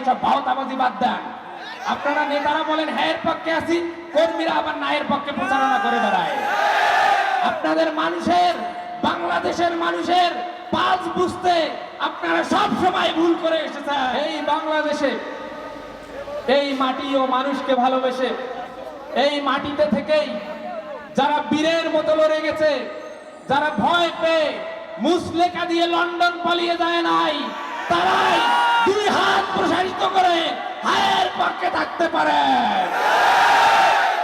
এইসব ভাওতাবাজি বাদ দেন। আপনারা নেতারা বলেন হ্যাঁ পক্ষে আছি। কর্মীরা আবার নায়ের পক্ষে প্রচারণা করে বেড়ায়। আপনাদের মানুষের, বাংলাদেশের মানুষের পাঁচ বুঝতে আপনারা সব সময় ভুল করে এসেছেন। এই বাংলাদেশে, এই মাটি ও মানুষকে ভালোবেসে, এই মাটিতে থেকেই যারা বীরের মতো লড়ে গেছে, যারা ভয় পেয়ে মুসলেখা দিয়ে লন্ডন পালিয়ে যায় নাই, তারাই পক্ষে থাকতে পারে।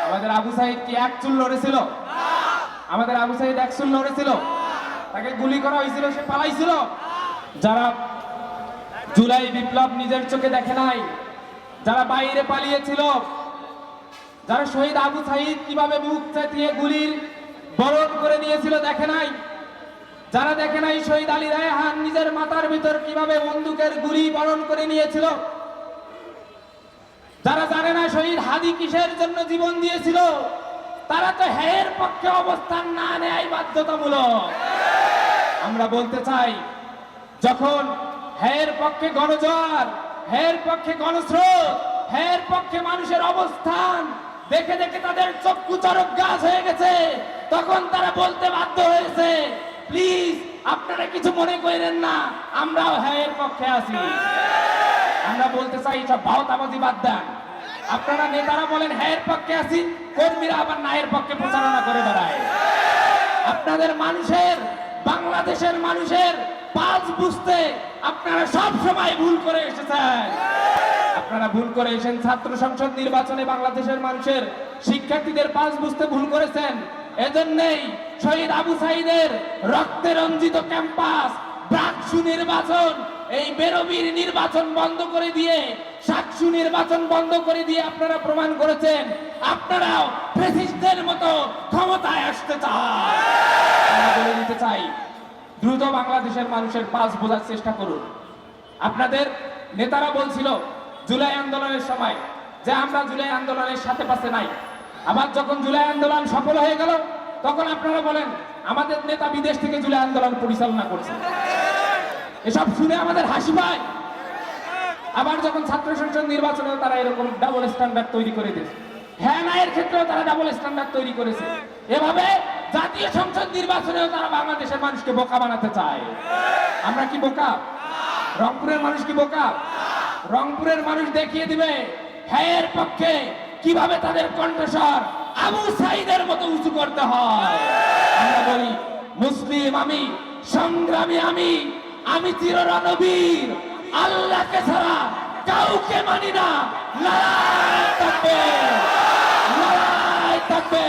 আমাদের আবু সাইদ কি এক চুল লড়েছিল আমাদের আবু সাইদ এক চুল লড়েছিল তাকে গুলি করা হয়েছিল, সে পালাইছিল। যারা জুলাই বিপ্লব নিজের চোখে দেখে নাই, যারা বাইরে পালিয়েছিল, যারা শহীদ আবু সাইদ কীভাবে মুখ চেতিয়ে গুলির বরণ করে নিয়েছিল দেখে নাই? যারা দেখে নাই শহীদ আলী রায়হান নিজের মাথার ভিতর কীভাবে বন্দুকের গুলি বরণ করে নিয়েছিল? যারা জানে না শহীদ হাদি কিসের জন্য জীবন দিয়েছিল, তারা তো হের পক্ষে অবস্থান না নেয় বাধ্যতামূলক। আমরা বলতে চাই, যখন হের পক্ষে গণজোয়ার হের পক্ষে গণস্রোত হের পক্ষে মানুষের অবস্থান, দেখে দেখে তাদের চক্ষু চরক গাছ হয়ে গেছে, তখন তারা বলতে বাধ্য হয়েছে, প্লিজ, আপনারা কিছু মনে করেন না, আমরাও হের পক্ষে আছি। আমরা বলতে চাই সব ভাওতাবাজি বাদ দেন। আপনারা নেতারা বলেন হ্যাঁ পক্ষে আছি। কর্মীরা আবার নায়ের পক্ষে প্রচারণা করে বেড়ায়। আপনাদের মানুষের, বাংলাদেশের মানুষের পাঁচ বুঝতে আপনারা সব সময় ভুল করে এসেছেন। আপনারা ভুল করে এসেছেন। ছাত্র সংসদ নির্বাচনে বাংলাদেশের মানুষের শিক্ষার্থীদের পাঁচ বুঝতে ভুল করেছেন। এজন্যই শহীদ আবু সাইদের রক্তে রঞ্জিত ক্যাম্পাস ব্রাকসু নির্বাচন এই বেরবির নির্বাচন বন্ধ করে দিয়ে সাকসু নির্বাচন বন্ধ করে দিয়ে আপনারা প্রমাণ করেছেন, আপনারাও ফেসিস্টদের মতো ক্ষমতায় আসতে বলে দিতে চাই, দ্রুত বাংলাদেশের মানুষের পাস বোঝার চেষ্টা করুন। আপনাদের নেতারা বলছিল, জুলাই আন্দোলনের সময়, যে আমরা জুলাই আন্দোলনের সাথে পাশে নাই। আবার যখন জুলাই আন্দোলন সফল হয়ে গেল, তখন আপনারা বলেন, আমাদের নেতা বিদেশ থেকে জুলাই আন্দোলন পরিচালনা করছে। এসব শুনে আমাদের হাসি পায়। আবার যখন ছাত্র সংসদ নির্বাচনে তারা এরকম ডাবল স্ট্যান্ডার্ড তৈরি করে দিয়েছে হ্যাঁ না, এর ক্ষেত্রেও তারা ডাবল স্ট্যান্ডার্ড তৈরি করেছে। এভাবে জাতীয় সংসদ নির্বাচনেও তারা বাংলাদেশের মানুষকে বোকা বানাতে চায়। আমরা কি বোকা? রংপুরের মানুষ কি বোকা? রংপুরের মানুষ দেখিয়ে দিবে হ্যাঁ পক্ষে কীভাবে তাদের কণ্ঠস্বর আবু সাইদের মতো উঁচু করতে হয়। আমরা বলি, মুসলিম আমি, সংগ্রামী আমি আমি চিররানবীর আল্লাহকে ছাড়া কাউকে মানি না। লড়াই থাকবে। লড়াই থাকবে।